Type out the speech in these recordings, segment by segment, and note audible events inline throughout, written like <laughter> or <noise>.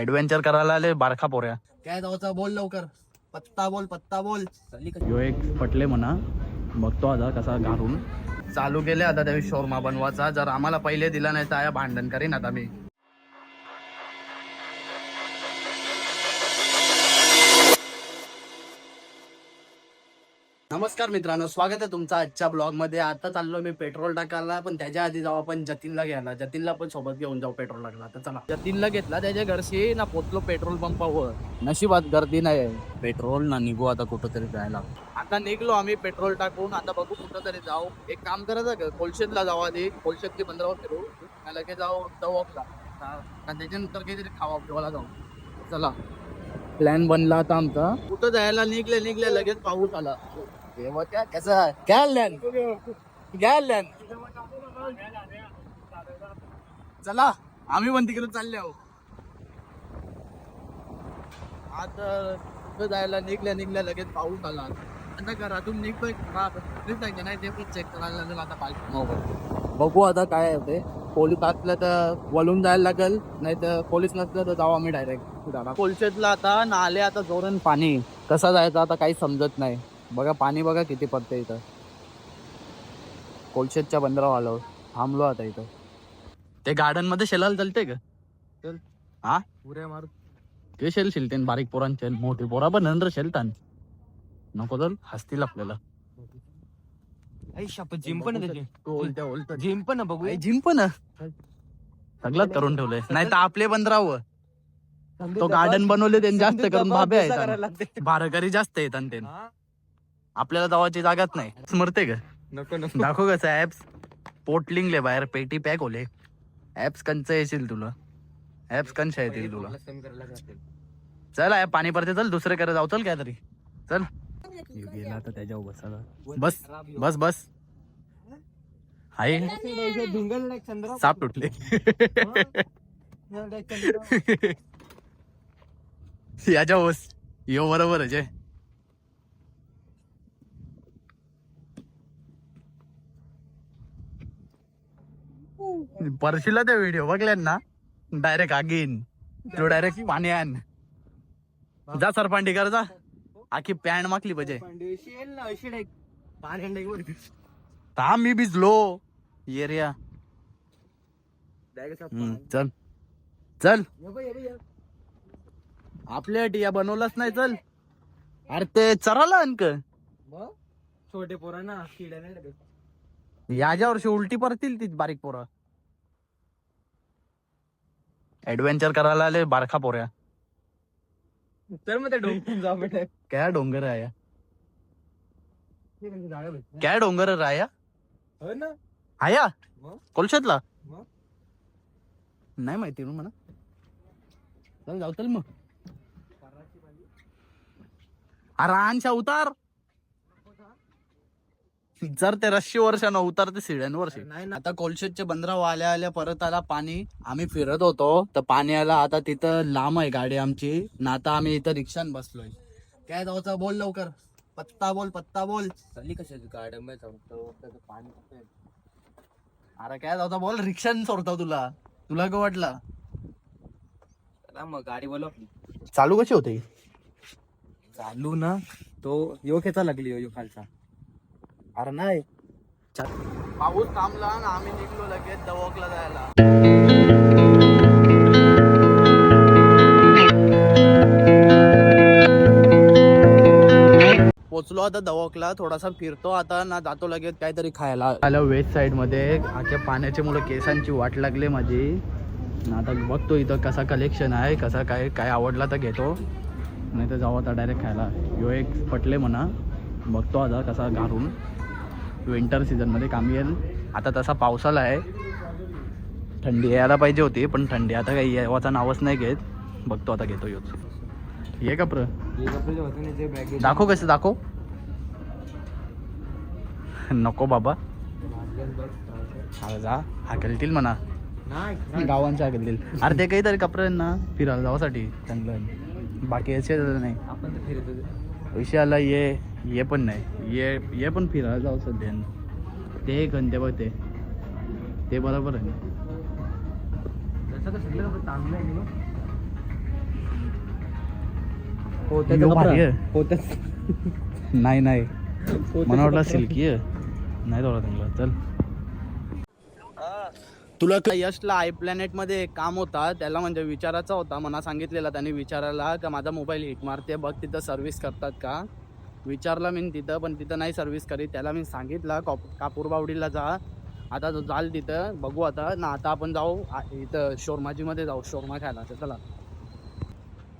Adventure करायला आले बारखा पोऱ्या. काय जाऊचा बोल लवकर. पत्ता बोल पत्ता बोल. यो एक पटले म्हणा. बघतो आता कसा घालून. चालू केले आता त्या शोरमा बनवायचा. जर आम्हाला पहिले दिला नाही तर आया भांडण करीन आता मी. नमस्कार मित्रांनो स्वागत आहे तुमचं आजच्या ब्लॉगमध्ये आता चाललो मी पेट्रोल टाकायला पण त्याच्या आधी जाऊ आपण जतीनला घ्यायला. जतीनला पण सोबत घेऊन जाऊ पेट्रोल टाकला तर चला. जतीनला घेतला त्याच्या घरशी ना पोचलो पेट्रोल पंपावर नशिबात गर्दी नाही आहे पेट्रोल ना निघू आता कुठंतरी जायला. आता निघलो आम्ही पेट्रोल टाकून. आता बघू कुठं तरी जाऊ. एक काम करायचं कोलशेतला जाऊ आधी. कोलशेतची बंदरावर फिरू. लगेच जाऊ का त्याच्यानंतर काहीतरी खावा पिवायला जाऊ. चला. प्लॅन बनला आता आमचा. कुठं जायला निघले निघले लगेच पाऊस आला. त्या चला आम्ही पण तिकडे चालले आहो. आता कुठं जायला निघल्या निघल्या लगेच पाऊस आला. आता घरातून निघतोय का? नाही ते पण चेक करायला लागेल आता बाईक मोबाईल बघू आता काय होते पोलीस असलं तर वळून जायला लागेल नाही तर पोलीस नसलं तर जाऊ आम्ही डायरेक्ट कोलशेतला आता नाले आता जोरण पाणी. कसा जायचं आता काही समजत नाही. बघा पाणी बघा किती पडतं इथं. कोलशेतच्या बंदरावर आलो थांबलो आता इथं. ते गार्डनमध्ये शेलायला चालते का? चल. हा? पुऱ्या मार. ते शेल शिलते बारीक पोरांचे मोठी पोरा. पण नंतर शेलतान. नको तर हसतील आपल्याला. जिम पण ओलत्या जिम पण बघू जिम पण सगळंच करून ठेवलंय. नाही तर आपले बंदरावर तो गार्डन बनवले त्यांनी जास्त करून बाबे आहेत बारकरी जास्त येतात ते. आपल्याला जावाची जागाच नाही. स्मरते का? नको नको. दाखव कसं ऍप्स पोटलिंगले बाहेर पेटी पॅक होले. ऍप्स कंच येशील तुला. ऍप्स कंच येतील तुला. चल आहे पाणी पडते चल दुसरे करे जाऊ चल काय तरी चल गेला आता त्याच्यावर बसायला बस बस बस. आहे साप तुटले. <laughs> याच्या बस. यो बरोबर आहे परशीला ते व्हिडिओ बघल्यात ना डायरेक्ट आगीन. तो डायरेक्ट पाणी आण जा सरपांडी कर जा. आखी पॅन्ट मागली पाहिजे. थांब मी भिजलो. एरिया चल. चल. आपल्या या बनवलाच नाही चल. अरे ते चराला अनक छोटे पोरांना किड्या नाही याच्या वर्षी उलटी परतील ती बारीक पोरं. ऍडव्हेंचर करायला आले बारखा पोऱ्या. तर मग बेटा काय डोंगर आहे हे म्हणजे. काय डोंगर राया? हो ना. आया? मग? कोलशातला? मग? नाही माहिती ना म्हणा चल जाऊ चल मग. अरे आणशा उतार. जर ते रश्शी वर्षानं उतार ते सिड्यांवरशी नाही ना. आता कोलशेतच्या बंदरावर आल्या आल्या परत आला पाणी. आम्ही फिरत होतो. तर पाणी आला. आता तिथं लांब आहे गाडी आमची. ना आता आम्ही इथं रिक्षान बसलोय. काय जाऊचा? बोल लवकर. पत्ता बोल पत्ता बोल. चालली कशाची त्याचं पाणी. अरे काय जाऊ बोल. रिक्षान सोडतो तुला. तुला काय वाटला? मग गाडी बोलव. चालू कशी होते? चालू ना. तो यो खेचा लागली यो खालचा. अरे नाही. पाऊस थांबला ना आम्ही निघलो लगेच दवकला जायला. पोचलो आता दवकला थोडासा फिरतो आता ना जातो लगेच काहीतरी खायला. आलं वेस्ट साइडमध्ये. आख्या पाण्याच्या मुळे केसांची वाट लागली माझी. आता बघतो इथं कसा कलेक्शन आहे कसा काय काय आवडला तर घेतो. नाही तर जाऊ आता डायरेक्ट खायला. यो एक पटले म्हणा. बघतो आता कसा घालून. विंटर सीझनमध्ये कामी येईल. आता तसा पावसाला आहे. थंडी यायला पाहिजे होती पण थंडी आता काही यावाचा नावच नाही घेत. बघतो आता घेतो योच ये कपर दाखव कसं दाखव. नको बाबा. हा जा हाकलतील म्हणा. नाही गावांच्या हाकलतील अरे ते काहीतरी कपडे आहेत ना फिरायला जावासाठी चांगलं. बाकी याचे नाही. तर विषयाला ये. ये पण नाही. ये ये पण फिरायला जाऊ सध्या. ते ते बघ ते. ते बरोबर आहे आहे. पोत्याचा- नाही नाही. पोत्याचा मला वाटलं. सिल्की आहे. नाही तेवढा चांगला. चल. तुला यशला आय प्लॅनेटमध्ये एक काम होता त्याला म्हणजे विचारायचा होता मला सांगितलेला त्याने विचारायला का माझा मोबाईल हिट मारते बघ तिथं सर्व्हिस करतात का? विचारलं मी तिथं पण तिथं नाही सर्व्हिस करीत. त्याला मी सांगितलं कॉप कापूरबावडीला जा. आता जाल तिथं बघू आता. ना आता आपण जाऊ. इथं शोरमाजीमध्ये जाऊ. शोरमा खायला. तर चला.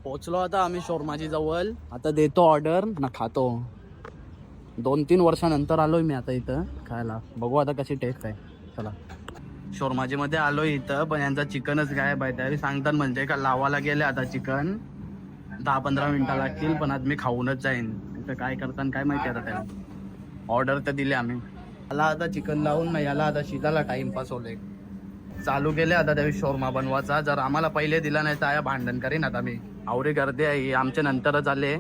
पोचलो आता आम्ही शोरमाजी जवळ आता देतो ऑर्डर ना खातो. दोन तीन वर्षानंतर आलोय मी आता इथं खायला. बघू आता कशी टेस्ट आहे. चला. शोरमाजीमध्ये आलो इथं पण यांचा चिकनच काय पाहिजे त्यावेळी सांगतात म्हणजे का लावायला गेले आता चिकन. दहा पंधरा मिनिटं लागतील पण आज मी खाऊनच जाईन. तिथं काय करताना काय माहिती आता त्याला. ऑर्डर तर दिले आम्ही. याला आता चिकन लावून ना याला आता शिजायला टाइमपास होले चालू केले आता त्या शोरमा बनवायचा. जर आम्हाला पहिले दिला नाही तर आया भांडण करीन आता मी. आवरी गर्दी आहे आमच्या नंतरच आले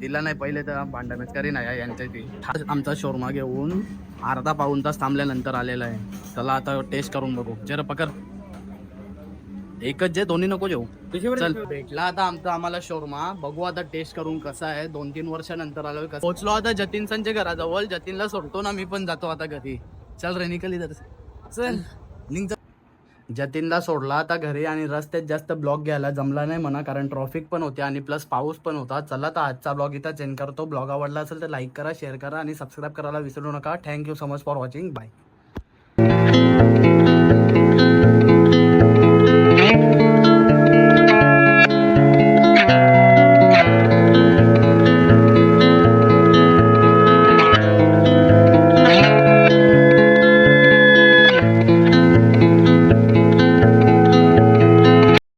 दिला नाही पहिले तर भांडणच करीन आहे यांच्याशी. आमचा शोरमा घेऊन अर्धा पाऊन तास थांबल्यानंतर आलेला आहे. चला आता टेस्ट करून बघू. जरा पकड. एकच जे दोन्ही नको जेऊ. चल. भेटला आता आमचा आम्हाला शोरमा. बघू आता टेस्ट करून कसा आहे. दोन तीन वर्षानंतर आलोय. कसं पोहोचलो आता जतीन संजय घराजवळ. जतीनला सोडतो ना मी पण जातो आता घरी. चल रे निकल इधर से. चल. निघ. जतीनला सोडला आता घरी आणि रस्त्यात जास्त ब्लॉग घ्यायला जमला नाही म्हणा कारण ट्रॉफिक पण होते आणि प्लस पाऊस पण होता. चला तर आजचा ब्लॉग इथं चेंज करतो. ब्लॉग आवडला असेल तर लाईक करा शेअर करा आणि सबस्क्राईब करायला विसरू नका. Thank you so much for watching bye